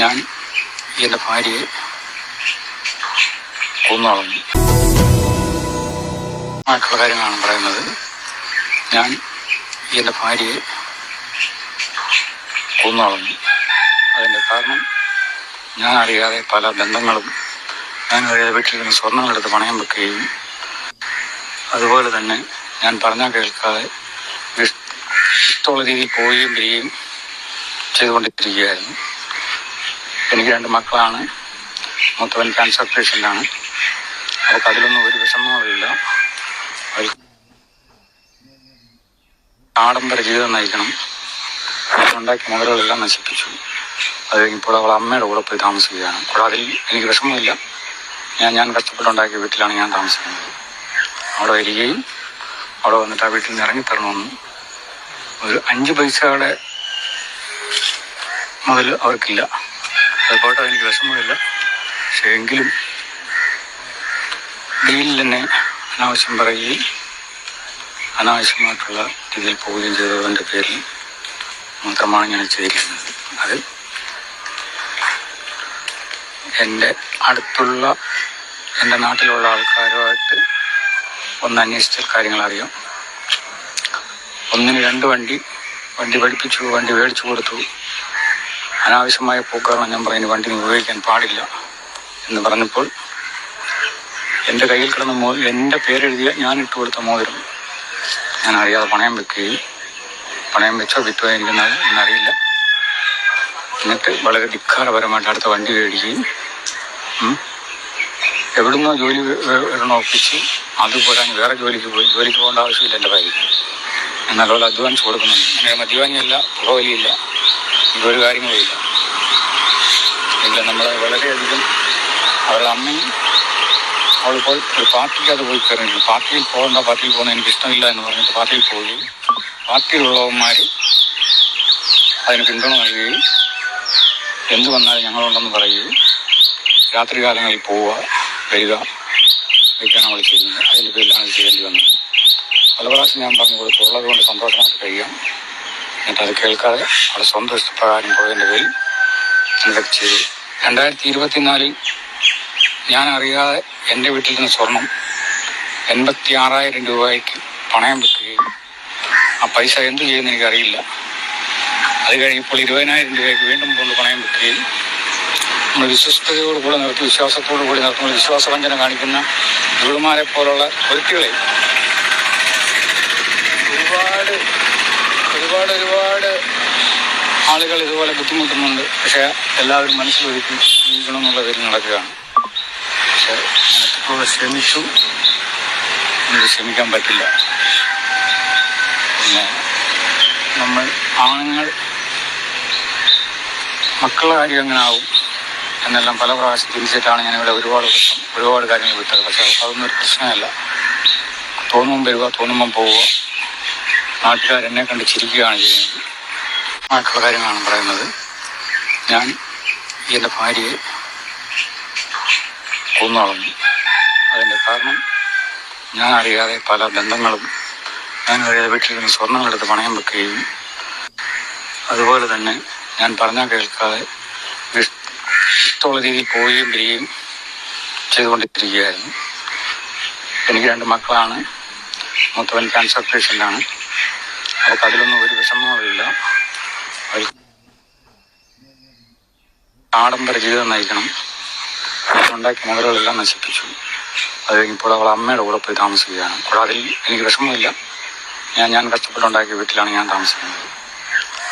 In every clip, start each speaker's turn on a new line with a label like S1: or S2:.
S1: ഞാൻ എന്റെ ഭാര്യയെ കൊന്നളഞ്ഞു. ആയിട്ടുള്ള കാര്യങ്ങളാണ് പറയുന്നത് ഞാൻ എന്റെ ഭാര്യയെ കൊന്നളഞ്ഞു. അതിന്റെ കാരണം ഞാൻ അറിയാതെ പല ബന്ധങ്ങളും ഞാൻ അറിയാതെ വീട്ടിൽ നിന്ന് സ്വർണങ്ങളെടുത്ത് പണയം വെക്കുകയും അതുപോലെ തന്നെ ഞാൻ പറഞ്ഞാൽ കേൾക്കാതെ ഇഷ്- ഇഷ്ടമുള്ള രീതിയിൽ പോവുകയും വരികയും ചെയ്തുകൊണ്ടിരിക്കുകയായിരുന്നു. എനിക്ക് രണ്ട് മക്കളാണ്. മൂത്തവൻ ക്യാൻസർ ആണ്. അവർക്ക് അതിലൊന്നും ഒരു വിഷമവുമില്ല ആഡംബര ജീവിതം നയിക്കണം. ഉണ്ടാക്കിയ മുതലുകളെല്ലാം നശിപ്പിച്ചു. അത് കഴിഞ്ഞപ്പോൾ അവൾ അമ്മയുടെ കൂടെ പോയി താമസിക്കുകയാണ്. കൂടാതെ എനിക്ക് വിഷമമില്ല. ഞാൻ ഞാൻ കഷ്ടപ്പെട്ടുണ്ടാക്കിയ വീട്ടിലാണ് ഞാൻ താമസിക്കുന്നത്. അവിടെ വരികയും അവിടെ വന്നിട്ട് ആ വീട്ടിൽ നിന്ന് ഇറങ്ങിത്തരണമെന്നും ഒരു അഞ്ച് പൈസയുടെ മുതൽ അവർക്കില്ല. അതുപോട്ടെ എനിക്ക് വിഷമമില്ല. പക്ഷേ എങ്കിലും ഡീലിൽ തന്നെ അനാവശ്യം പറയുകയും അനാവശ്യമായിട്ടുള്ള രീതിയിൽ പോവുകയും ചെയ്തതിന്റെ പേരിൽ മാത്രമാണ് ഞാൻ ചെയ്തിരിക്കുന്നത് അത് എന്റെ അടുത്തുള്ള എന്റെ നാട്ടിലുള്ള ആൾക്കാരുമായിട്ട് ഒന്ന് അന്വേഷിച്ചാൽ കാര്യങ്ങൾ അറിയാം ഒന്നിന് രണ്ട് വണ്ടി വണ്ടി പഠിപ്പിച്ചു വണ്ടി മേടിച്ചു കൊടുത്തു. അനാവശ്യമായ പൂക്കാരണം ഞാൻ പറയുന്നത്? വണ്ടി ഉപയോഗിക്കാൻ പാടില്ല എന്ന് പറഞ്ഞപ്പോൾ എന്റെ കയ്യിൽ കിടന്ന മോ എന്റെ പേരെഴുതിയ ഞാൻ ഇട്ട് കൊടുത്ത മോതിരം ഞാൻ അറിയാതെ പണയം വെക്കുകയും പണയം വെച്ചോ വിറ്റോ എനിക്ക് എന്നറിയില്ല. എന്നിട്ട് വളരെ ധിക്കാരപരമായിട്ട് അടുത്ത വണ്ടി മേടിക്കുകയും എവിടുന്നോ ജോലി വരണോ ഒപ്പിച്ച് അത് പോരാൻ വേറെ ജോലിക്ക് പോയി. ജോലിക്ക് പോകേണ്ട ആവശ്യമില്ല എന്റെ ഭാര്യയ്ക്ക്. അവൾ അധ്വാനിച്ച് കൊടുക്കുന്നുണ്ട്. അങ്ങനെ മദ്യപാനിയല്ല പുകവലിയില്ല ഇതൊരു കാര്യങ്ങളില്ല എങ്കിലും നമ്മൾ വളരെയധികം അവരുടെ അമ്മയും അവളിപ്പോൾ ഒരു പാർട്ടിക്ക് അത് പോയി കയറിയില്ല പാർട്ടിയിൽ പോകേണ്ട പാർട്ടിയിൽ പോകുന്ന എനിക്ക് ഇഷ്ടമില്ല എന്ന് പറഞ്ഞിട്ട് പാർട്ടിയിൽ പോവുകയും പാർട്ടിയിലുള്ളവന്മാർ അതിന് പിന്തുണ നൽകുകയും എന്ത് വന്നാലും ഞങ്ങളുണ്ടെന്ന് പറയുകയും രാത്രി കാലങ്ങളിൽ പോവുക വരിക ഇതൊക്കെയാണ് അവൾ ചെയ്യുന്നത്. അതിന്റെ പേരിലാണ് ചെയ്യേണ്ടി വന്നത്. പല പ്രാവശ്യം ഞാൻ പറഞ്ഞു കൊടുത്തുള്ളത് കൊണ്ട് സന്തോഷമായിട്ട് കഴിയാം. എന്നിട്ട് അത് കേൾക്കാതെ അവിടെ സ്വന്തം ഇഷ്ടപ്രകാരം പോയതിന്റെ പേരിൽ ഇതൊക്കെ ചെയ്തു. രണ്ടായിരത്തി ഇരുപത്തിനാലിൽ ഞാൻ അറിയാതെ എന്റെ വീട്ടിൽ നിന്ന് സ്വർണം എൺപത്തി ആറായിരം രൂപയ്ക്ക് പണയം വെക്കുകയും ആ പൈസ എന്ത് ചെയ്യുമെന്ന് എനിക്കറിയില്ല. അത് കഴിഞ്ഞപ്പോൾ ഇരുപതിനായിരം രൂപയ്ക്ക് വീണ്ടും കൊണ്ട് പണയം വെക്കുകയും നമ്മൾ വിശ്വസ്തയോട് കൂടെ നിർത്തി വിശ്വാസത്തോടു കൂടി നിർത്തുമ്പോൾ വിശ്വാസവഞ്ചന കാണിക്കുന്ന ഗുരുമാരെ പോലുള്ള വ്യക്തികളെ ഒരുപാട് ഒരുപാട് ഒരുപാട് ആളുകൾ ഇതുപോലെ ബുദ്ധിമുട്ടുന്നുണ്ട്. പക്ഷെ എല്ലാവരും മനസ്സിലൊരുക്കി ജീവിക്കണമെന്നുള്ള പേരിൽ നടക്കുകയാണ്. പക്ഷെ മനസ്സിപ്പോൾ ക്ഷമിച്ചു. എനിക്ക് ക്ഷമിക്കാൻ പറ്റില്ല. പിന്നെ നമ്മൾ ആണുങ്ങൾ മക്കളുടെ കാര്യം എങ്ങനെ ആവും എന്നെല്ലാം പല പ്രാവശ്യം ചിന്തിച്ചിട്ടാണ് ഞാൻ ഇവിടെ ഒരുപാട് പ്രശ്നം ഒരുപാട് കാര്യങ്ങൾ വിട്ടത്. പക്ഷെ അതൊന്നും ഒരു പ്രശ്നമല്ല. തോന്നുമ്പോൾ വരിക തോന്നുമ്പം പോവുക. നാട്ടുകാരെന്നെ കണ്ട് ചിരിക്കുകയാണ് ചെയ്യുന്നത്. ആയിട്ടുള്ള കാര്യങ്ങളാണ് പറയുന്നത്. ഞാൻ എന്റെ ഭാര്യയെ കൊന്നളഞ്ഞു. അതിന്റെ കാരണം ഞാൻ അറിയാതെ പല ബന്ധങ്ങളും ഞാൻ അറിയാതെ വീട്ടിൽ നിന്ന് സ്വർണങ്ങളെടുത്ത് പണയം വെക്കുകയും അതുപോലെ തന്നെ ഞാൻ പറഞ്ഞാൽ കേൾക്കാതെ ഇഷ്- ഇഷ്ടമുള്ള രീതിയിൽ പോവുകയും വരികയും ചെയ്തുകൊണ്ടിരിക്കുകയായിരുന്നു. എനിക്ക് രണ്ട് മക്കളാണ്. മൂത്തവൻ ക്യാൻസർ പേഷ്യന്റാണ് അവർക്ക് അതിലൊന്നും ഒരു വിഷമവുമില്ല. ആഡംബര ജീവിതം നയിക്കണം. ഉണ്ടാക്കിയ മുതലുകളെല്ലാം നശിപ്പിച്ചു. അത് ഇപ്പോൾ അവൾ അമ്മയുടെ കൂടെ പോയി താമസിക്കുകയാണ്. അപ്പോൾ അതിൽ എനിക്ക് വിഷമമില്ല ഞാൻ ഞാൻ കഷ്ടപ്പെട്ടുണ്ടാക്കിയ വീട്ടിലാണ് ഞാൻ താമസിക്കുന്നത്.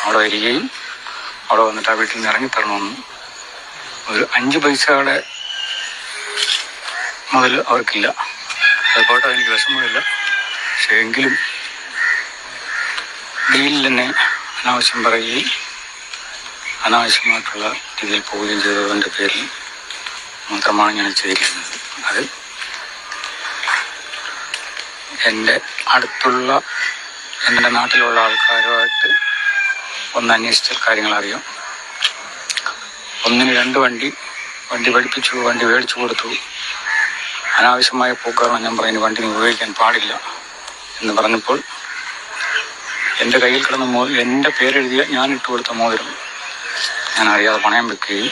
S1: അവിടെ വരികയും അവിടെ വന്നിട്ട് ആ വീട്ടിൽ നിന്ന് ഇറങ്ങിത്തരണമെന്ന് ഒരു അഞ്ച് പൈസയുടെ മുതൽ അവർക്കില്ല. അതുപോലെ എനിക്ക് വിഷമമില്ല പക്ഷേ എങ്കിലും ഡീലിൽ തന്നെ അനാവശ്യം പറയുകയും അനാവശ്യമായിട്ടുള്ള രീതിയിൽ പോവുകയും ചെയ്തതിന്റെ പേരിൽ മാത്രമാണ് ഞാൻ ചെയ്തിരിക്കുന്നത് അത് എന്റെ അടുത്തുള്ള എന്റെ നാട്ടിലുള്ള ആൾക്കാരുമായിട്ട് ഒന്ന് അന്വേഷിച്ചാൽ കാര്യങ്ങൾ അറിയാം. ഒന്നിന് രണ്ട് വണ്ടി വണ്ടി പഠിപ്പിച്ചു വണ്ടി മേടിച്ചു കൊടുത്തു. അനാവശ്യമായ പൂക്കാരണം ഞാൻ പറയുന്നത്. വണ്ടി ഉപയോഗിക്കാൻ പാടില്ല എന്ന് പറഞ്ഞപ്പോൾ എന്റെ കയ്യിൽ കിടന്ന മോ എന്റെ പേരെഴുതിയ ഞാൻ ഇട്ട് കൊടുത്ത മോതിരം. ഞാൻ അറിയാതെ പണയം വെക്കുകയും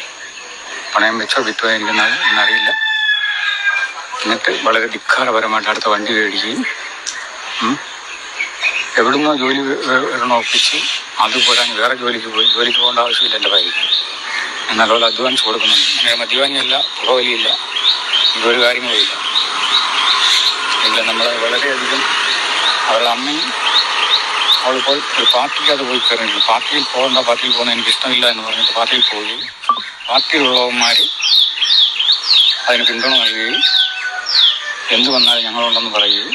S1: പണയം വെച്ചോ വിറ്റോ എനിക്ക് എന്നറിയില്ല. എന്നിട്ട് വളരെ ധിക്കാരപരമായിട്ട് അടുത്ത വണ്ടി മേടിക്കുകയും എവിടുന്നോ ജോലി വരണം ഒപ്പിച്ച് അത് പോരാൻ വേറെ ജോലിക്ക് പോയി. ജോലിക്ക് പോകേണ്ട ആവശ്യമില്ല എന്റെ ഭാര്യയ്ക്ക് എന്നാലുള്ള അഡ്വാൻസ് കൊടുക്കുന്നുണ്ട്. അങ്ങനെ മദ്യപാനിയല്ല പുറവലിയില്ല ഇതൊരു കാര്യങ്ങളുമില്ല. ഇല്ല നമ്മളെ വളരെയധികം അവരുടെ അമ്മയും അവളിപ്പോൾ ഒരു പാർട്ടിക്ക് അത് പോയി കയറി. പാർട്ടിയിൽ പോകേണ്ട പാർട്ടിയിൽ പോകുന്ന എനിക്ക് ഇഷ്ടമില്ല എന്ന് പറഞ്ഞിട്ട് പാർട്ടിയിൽ പോവുകയും പാർട്ടിയിലുള്ളവന്മാർ അതിന് പിന്തുണ നൽകുകയും എന്ത് വന്നാലും ഞങ്ങളുണ്ടെന്ന് പറയുകയും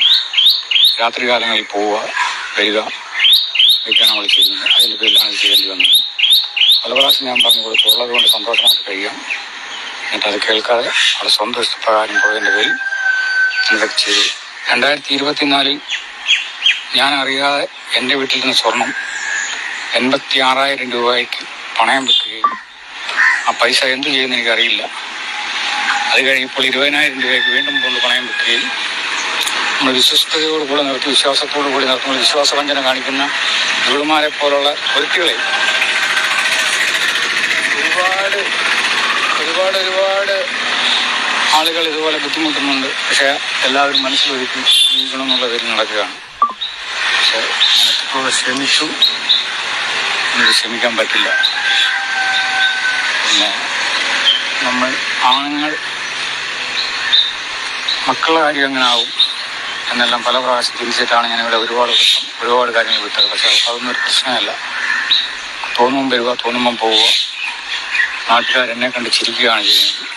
S1: രാത്രികാലങ്ങളിൽ പോവുക വരിക ഇതൊക്കെയാണ് അവൾ ചെയ്യുന്നത്. അതിന്റെ പേരിലാണ് ചെയ്യേണ്ടി വന്നത്. പല പ്രാവശ്യം ഞാൻ പറഞ്ഞു കൊടുത്തു ഉള്ളത് കൊണ്ട് സന്തോഷമായിട്ട് കഴിയാം എന്നിട്ട് അത് കേൾക്കാതെ അവളുടെ സ്വന്തം ഇഷ്ടപ്രകാരം പോയതിന്റെ പേരിൽ ഇതൊക്കെ ചെയ്തു. രണ്ടായിരത്തി ഇരുപത്തിനാലിൽ ഞാൻ അറിയാതെ എന്റെ വീട്ടിൽ നിന്ന് സ്വർണം എൺപത്തി ആറായിരം രൂപയ്ക്ക് പണയം വെക്കുകയും ആ പൈസ എന്ത് ചെയ്യുമെന്ന് എനിക്കറിയില്ല. അത് കഴിഞ്ഞപ്പോൾ ഇരുപതിനായിരം രൂപയ്ക്ക് വീണ്ടും കൊണ്ട് പണയം വെക്കുകയും നമ്മൾ വിശ്വസ്തയോട് കൂടി നിർത്തി വിശ്വാസത്തോടു കൂടി നിർത്തുമ്പോൾ വിശ്വാസവഞ്ചന കാണിക്കുന്ന ഗുരുമാരെ പോലുള്ള വ്യക്തികളെ ഒരുപാട് ഒരുപാട് ഒരുപാട് ആളുകൾ ഇതുപോലെ ബുദ്ധിമുട്ടുന്നുണ്ട്. പക്ഷേ എല്ലാവരും മനസ്സിലൊരുക്കി ജീവിക്കണം എന്നുള്ള പേരിൽ നടക്കുകയാണ്. പക്ഷേ മനസ്സിലൂടെ ശ്രമിച്ചു. എന്നിട്ട് ശ്രമിക്കാൻ പറ്റില്ല. പിന്നെ നമ്മൾ ആണുങ്ങൾ മക്കളുടെ കാര്യം എങ്ങനെ ആവും? എന്നെല്ലാം പല പ്രാവശ്യം ചിന്തിച്ചിട്ടാണ് ഞാൻ ഇവിടെ ഒരുപാട് ഒരുപാട് കാര്യങ്ങൾ വിട്ടത്. പക്ഷെ അതൊന്നും ഒരു പ്രശ്നമല്ല. തോന്നുമ്പം വരിക തോന്നുമ്പം പോവുക. നാട്ടുകാരെന്നെ കണ്ട് ചിരിക്കുകയാണ് ചെയ്യുന്നത്.